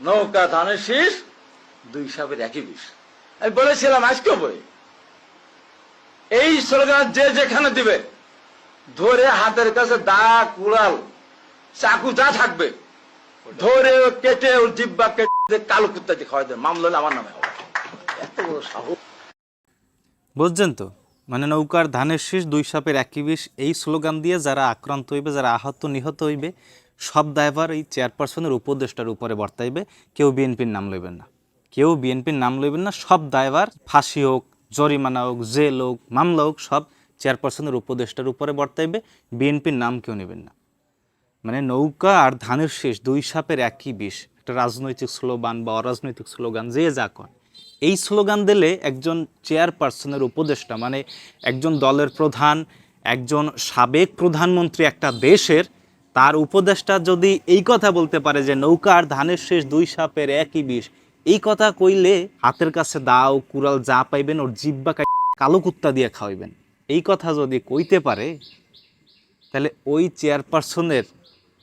নৌকা ধানের শীষ, দুই সাপের একই বিষ। আমি বলেছিলাম, আজকে বই। এই স্লোগান যে যেখানে দিবে, ধরে হাতের কাছে দা কুড়াল, চাকু যা থাকবে, ধরে কেটে ওর জিব্বা কেটে কালো কুত্তা দিয়ে খাওয়াই দেবে। মামলা আমার নামে হবে। এত বড় সাহস। বুঝছেন তো? মানে নৌকার ধানের শীষ, দুই সাপের একই বিষ, এই স্লোগান দিয়ে যারা আক্রান্ত হইবে, যারা আহত, নিহত হইবে সব দায়ভার এই চেয়ারপারসনের উপদেষ্টার উপরে বর্তাইবে, কেউ বিএনপির নাম লইবেন না। কেউ বিএনপির নাম লইবেন না, সব দায়ভার ফাঁসি হোক, জরিমানা হোক, জেল হোক, মামলা হোক, সব চেয়ারপারসনের উপদেষ্টার উপরে বর্তাইবে, বিএনপির নাম কেউ নেবেন না। মানে নৌকা আর ধানের শেষ দুই সাপের একই বিষ, একটা রাজনৈতিক স্লোগান বা অরাজনৈতিক স্লোগান, যে যা কয় এই স্লোগান দিলে একজন চেয়ারপারসনের উপদেষ্টা মানে একজন দলের প্রধান, একজন সাবেক প্রধানমন্ত্রী একটা দেশের তার উপদেষ্টা যদি এই কথা বলতে পারে যে নৌকা আর ধানের শেষ দুই সাপের একই বিষ, এই কথা কইলে হাতের কাছে দাও, কুড়াল যা পাইবেন, ওর জিব্বা কালো কুত্তা দিয়ে খাওয়াইবেন। এই কথা যদি কইতে পারে, তাহলে ওই চেয়ারপারসনের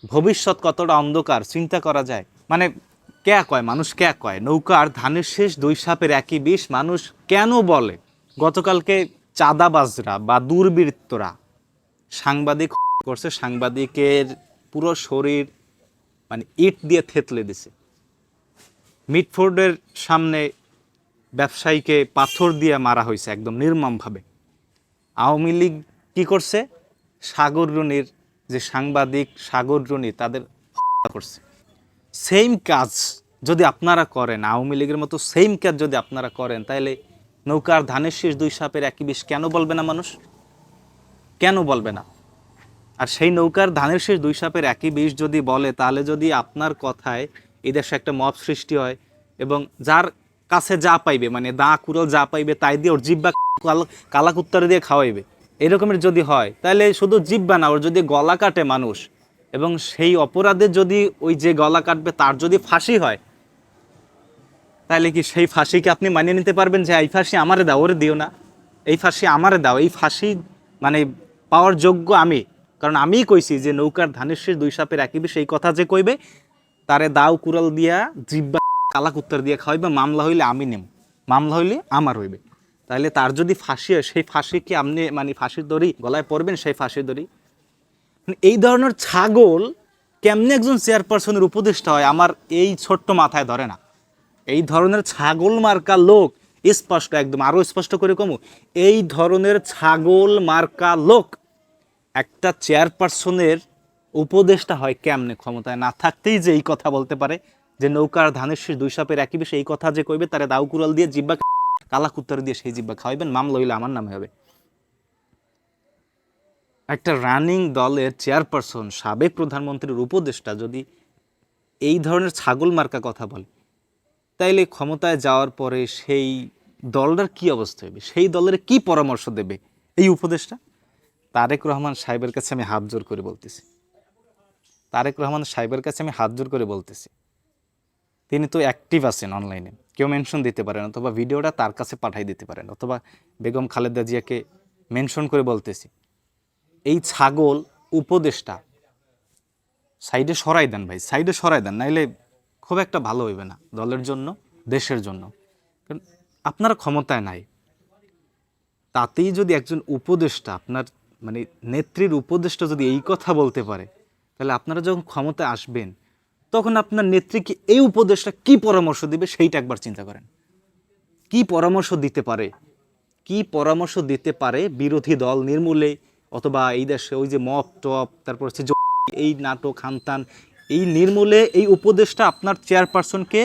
ভবিষ্যৎ কতটা অন্ধকার, চিন্তা করা যায়। মানে কে কয়, মানুষ কয়? নৌকা আর ধানের শেষ দুই সাপের একই বিষ, মানুষ কেন বলে? গতকালকে চাঁদাবাজরা বা দুর্বৃত্তরা সাংবাদিক করছে, সাংবাদিকের পুরো শরীর মানে ইট দিয়ে থেতলে দিছে। মিটফোর্ডের সামনে ব্যবসায়ীকে পাথর দিয়ে মারা হয়েছে একদম নির্মমভাবে। আওয়ামী লীগ কি করছে? সাগর রুনির যে সাংবাদিক সাগর রুনি, তাদের করছে। সেম কাজ যদি আপনারা করেন, আওয়ামী লীগের মতো সেম কাজ যদি আপনারা করেন, তাহলে নৌকার ধানের শীষ দুই সাপের একই বিষ কেন বলবে না মানুষ? কেন বলবে না? আর সেই নৌকার ধানের শেষ দুই সাপের একই বিষ যদি বলে, তাহলে যদি আপনার কথায় এই দেশে একটা মব সৃষ্টি হয় এবং যার কাছে যা পাইবে মানে দা কুড়াল যা পাইবে তাই দিয়ে ওর জিব্বা কাল- কালা কুত্তারে দিয়ে খাওয়াইবে, এরকমের যদি হয়, তাহলে শুধু জিব্বা না, ওর যদি গলা কাটে মানুষ এবং সেই অপরাধে যদি ওই যে গলা কাটবে তার যদি ফাঁসি হয়, তাহলে কি সেই ফাঁসিকে আপনি মানিয়ে নিতে পারবেন যে এই ফাঁসি আমারে দাও, ওরে দিও না। এই ফাঁসি আমারে দাও, এই ফাঁসি মানে পাওয়ার যোগ্য আমি। কারণ আমিই কইছি যে নৌকার ধানের শেষ দুই সাপের একই বিষ এই কথা যে কইবে, তারে দাও কুড়াল দিয়া জিব্বা কালা কুত্তর দিয়ে খাওয়াইবে, মামলা হইলে আমি নেম। মামলা হইলে আমার হইবে। তাহলে তার যদি ফাঁসি হয়, সেই ফাঁসি কি আপনি মানে ফাঁসির দড়ি গলায় পড়বেন সেই ফাঁসির দড়ি? মানে এই ধরনের ছাগল কেমনে একজন চেয়ারপারসনের উপদেষ্টা হয়, আমার এই ছোট্ট মাথায় ধরে না। এই ধরনের ছাগল মার্কা লোক, স্পষ্ট একদম আরও স্পষ্ট করে কমু, এই ধরনের ছাগল মার্কা লোক একটা চেয়ারপারসনের উপদেষ্টা হয় কেমনে ক্ষমতায় না থাকতেই যে এই কথা বলতে পারে, যে নৌকার ধানের শীষ দুই সাপের একই বিষয়ে, এই কথা যে কইবে তারে দাউ কুড়াল দিয়ে জিব্বা কালা কুত্তার দিয়ে সেই জিব্বা খাওয়াইবেন মামলা হইলে আমার নামে হবে। একটা রানিং দলের চেয়ারপারসন, সাবেক প্রধানমন্ত্রীর উপদেষ্টা যদি এই ধরনের ছাগল মার্কা কথা বলে, তাইলে ক্ষমতায় যাওয়ার পরে সেই দলটার কি অবস্থা হবে সেই দলের কি পরামর্শ দেবে? এই উপদেশটা? তারেক রহমান সাহেবের কাছে আমি হাত জোর করে বলতেছি। তারেক রহমান সাহেবের কাছে আমি হাত জোর করে বলতেছি। তিনি তো অ্যাক্টিভ আছেন অনলাইনে কেউ মেনশন দিতে পারেন অথবা ভিডিওটা তার কাছে পাঠাই দিতে পারেন অথবা বেগম খালেদা জিয়াকে মেনশন করে বলতেছি। এই ছাগল উপদেশটা সাইডে সরাই দেন ভাই সাইডে সরাই দেন, নাইলে খুব একটা ভালো হইবে না দলের জন্য, দেশের জন্য। কারণ আপনারা ক্ষমতায় নাই। তাতেই যদি একজন উপদেষ্টা আপনার মানে নেত্রীর উপদেষ্টা যদি এই কথা বলতে পারে, তাহলে আপনারা যখন ক্ষমতায় আসবেন, তখন আপনার নেত্রীকে এই উপদেশটা কি পরামর্শ দিবে সেইটা একবার চিন্তা করেন। কি পরামর্শ দিতে পারে? কি পরামর্শ দিতে পারে বিরোধী দল নির্মূলে, অথবা এই দেশে ওই যে মপ টপ তারপর হচ্ছে এই নাটক, হানতান, এই নির্মূলে এই উপদেশটা আপনার চেয়ারপারসনকে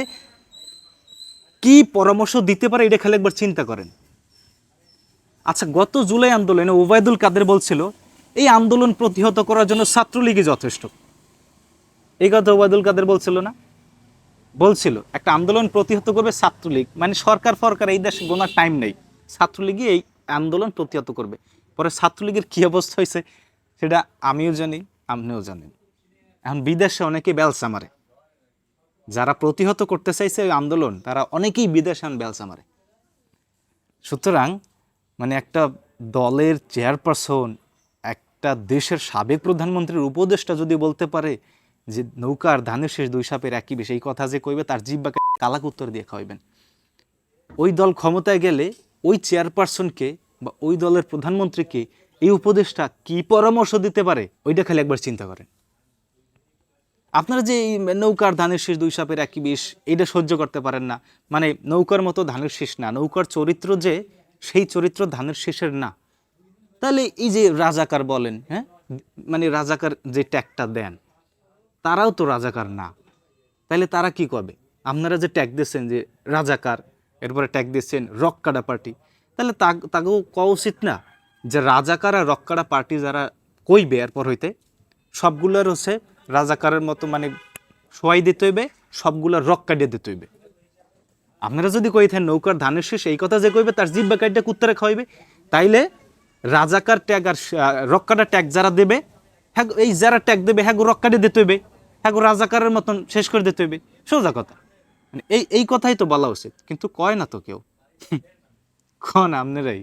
কি পরামর্শ দিতে পারে, এটা খালি একবার চিন্তা করেন। আচ্ছা গত জুলাই আন্দোলনে ওবায়দুল কাদের বলছিল, এই আন্দোলন প্রতিহত করার জন্য ছাত্রলীগই যথেষ্ট। এই কথা ওবায়দুল কাদের বলছিল না? বলছিল, একটা আন্দোলন প্রতিহত করবে ছাত্রলীগ। মানে সরকার ফরকার এই দেশে গোনার টাইম নেই। ছাত্রলীগই এই আন্দোলন প্রতিহত করবে। পরে ছাত্রলীগের কী অবস্থা হয়েছে, সেটা আমিও জানি, আপনিও জানেন। এখন বিদেশে অনেকে বেলসা মারে। যারা প্রতিহত করতে চাইছে ওই আন্দোলন, তারা অনেকেই বিদেশে আন বেলসা মারে। সুতরাং মানে একটা দলের চেয়ারপারসন, একটা দেশের সাবেক প্রধানমন্ত্রীর উপদেষ্টা যদি বলতে পারে যে নৌকার ধানের শেষ দুই সাপের একই বেশ এই কথা যে কইবে তার জিব্বাকে কালাক উত্তর দিয়ে খাওয়াইবেন। ওই দল ক্ষমতায় গেলে ওই চেয়ারপারসনকে বা ওই দলের প্রধানমন্ত্রীকে এই উপদেশটা কি পরামর্শ দিতে পারে, ওইটা খালি একবার চিন্তা করেন। আপনারা যে এই নৌকার ধানের শীষ দুই সাপের একই বিষ এটা সহ্য করতে পারেন না। মানে নৌকার মতো ধানের শীষ না, নৌকার চরিত্র যে সেই চরিত্র ধানের শেষের না। তাহলে এই যে রাজাকার বলেন হ্যাঁ? মানে রাজাকার যে ট্যাগটা দেন, তারাও তো রাজাকার না। তাহলে তারা কি করবে? আপনারা যে ট্যাগ দিচ্ছেন যে রাজাকার, এরপরে ট্যাগ দিচ্ছেন রক্কাডা পার্টি, তাহলে তাকেও কওয়া উচিত না যে রাজাকার আর রক্কাডা পার্টি যারা কইবে এরপর হইতে, সবগুলোর হচ্ছে রাজাকারের মতো মানে সোয়াই দিতে হইবে সবগুলোর রক কাটিয়ে দিতে হইবে। আপনারা যদি কই থাকেন নৌকার ধানের শেষ, এই কথা যে কইবে, তার জিব্বা কাইটা কুত্তারে খাওয়াইবে। তাইলে রাজাকার ট্যাগ আর রক্কাটা ট্যাগ যারা দেবে হ্যাঁ এই যারা ট্যাগ দেবে হ্যাঁ রক্কাটা দিতে হইবে হ্যাঁ রাজাকারের মতন শেষ করে দিতে হইবে। সোজা কথা। মানে এই এই কথাই তো বলা উচিত। কিন্তু কয় না তো কেউ? কন আপনারাই?